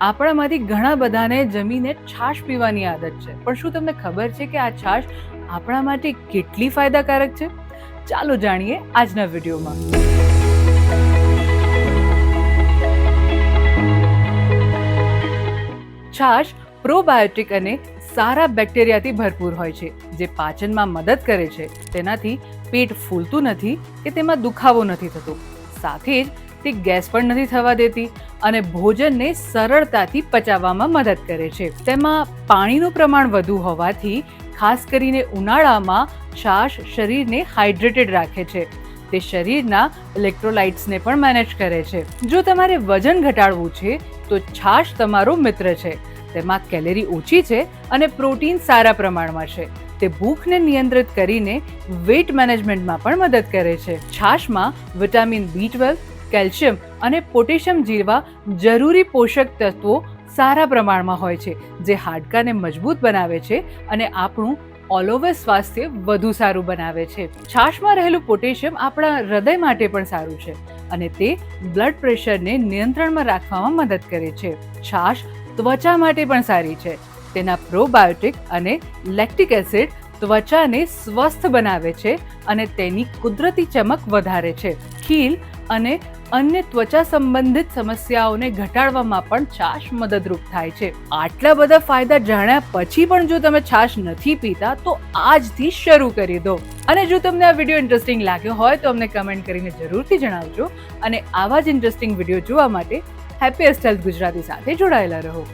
આપણામાંથી ઘણા બધાને જમીને છાશ પીવાની આદત છે. પણ શું તમને ખબર છે કે આ છાશ આપણા માટે કેટલી ફાયદાકારક છે? ચાલો જાણીએ આજના વિડીયોમાં. છાશ પ્રોબાયોટિક અને સારા બેક્ટેરિયાથી ભરપૂર હોય છે, જે પાચનમાં મદદ કરે છે. તેનાથી પેટ ફૂલતું નથી કે તેમાં દુખાવો નથી થતો. સાથે જ તે ગેસ પણ નથી થવા દેતી અને ભોજનને સરળતાથી પચાવવામાં મદદ કરે છે. તેમાં પાણીનું પ્રમાણ વધુ હોવાથી ખાસ કરીને ઉનાળામાં છાશ શરીરને હાઇડ્રેટેડ રાખે છે. તે શરીરના ઇલેક્ટ્રોલાઇટ્સને પણ મેનેજ કરે છે. જો તમારે વજન ઘટાડવું છે, તો છાશ તમારો મિત્ર છે. તેમાં કેલેરી ઓછી છે અને પ્રોટીન સારા પ્રમાણમાં છે. તે ભૂખને નિયંત્રિત કરીને વેટ મેનેજમેન્ટમાં પણ મદદ કરે છે. છાશમાં વિટામિન બી ટ્વેલ્વ કેલ્શિયમ અને પોટેશિયમ જેવા જરૂરી પોષક તત્વો સારા પ્રમાણમાં હોય છે, જે હાડકાને મજબૂત બનાવે છે અને આપણું ઓલઓવર સ્વાસ્થ્ય વધુ સારું બનાવે છે. છાશમાં રહેલું પોટેશિયમ આપણા હૃદય માટે પણ સારું છે અને તે બ્લડ પ્રેશરને નિયંત્રણમાં રાખવામાં મદદ કરે છે. છાશ ત્વચા માટે પણ સારી છે. તેના પ્રોબાયોટિક અને લેક્ટિક એસિડ ત્વચાને સ્વસ્થ બનાવે છે અને તેની કુદરતી ચમક વધારે છે. ખીલ અને અન્ય ત્વચા સંબંધિત સમસ્યાઓને ઘટાડવામાં પણ છાશ મદદરૂપ થાય છે. આટલા બધા ફાયદા જાણ્યા પછી પણ જો તમે છાશ નથી પીતા, તો આજથી શરૂ કરી દો. અને જો તમને આ વીડિયો ઇન્ટરેસ્ટિંગ લાગ્યો હોય, તો અમને કમેન્ટ કરીને જરૂરથી જણાવજો. અને આવા જ ઇન્ટરેસ્ટિંગ વીડિયો જોવા માટે હેપીએસ્ટ હેલ્થ ગુજરાતી સાથે જોડાયેલા રહો.